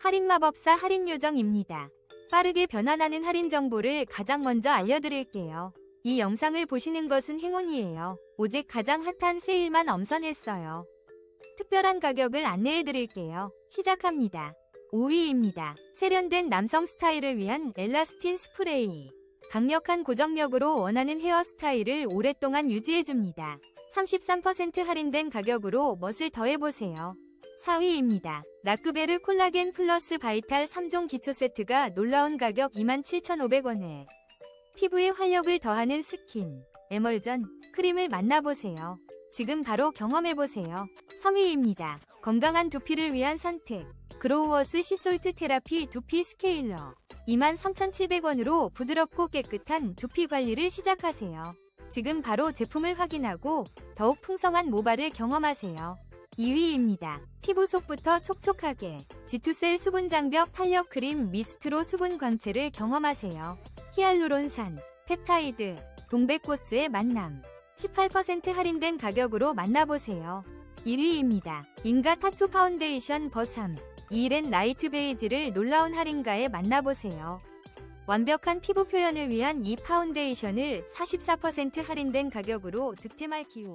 할인 마법사 할인 요정입니다. 빠르게 변환하는 할인 정보를 가장 먼저 알려드릴게요. 이 영상을 보시는 것은 행운이에요. 오직 가장 핫한 세일만 엄선했어요. 특별한 가격을 안내해드릴게요. 시작합니다. 5위입니다. 세련된 남성 스타일을 위한 엘라스틴 스프레이. 강력한 고정력으로 원하는 헤어스타일을 오랫동안 유지해줍니다. 33% 할인된 가격으로 멋을 더해보세요. 4위입니다. 라크베르 콜라겐 플러스 바이탈 3종 기초 세트가 놀라운 가격 27,500원에 피부에 활력을 더하는 스킨, 에멀전, 크림을 만나보세요. 지금 바로 경험해보세요. 3위입니다. 건강한 두피를 위한 선택. 그로우어스 시솔트 테라피 두피 스케일러. 23,700원으로 부드럽고 깨끗한 두피 관리를 시작하세요. 지금 바로 제품을 확인하고 더욱 풍성한 모발을 경험하세요. 2위입니다. 피부 속부터 촉촉하게 지투셀 수분 장벽 탄력 크림 미스트로 수분 광채를 경험하세요. 히알루론산, 펩타이드, 동백꽃수의 만남. 18% 할인된 가격으로 만나보세요. 1위입니다. 인가 타투 파운데이션 버삼. 이랜 라이트 베이지를 놀라운 할인가에 만나보세요. 완벽한 피부 표현을 위한 이 파운데이션을 44% 할인된 가격으로 득템할 기회.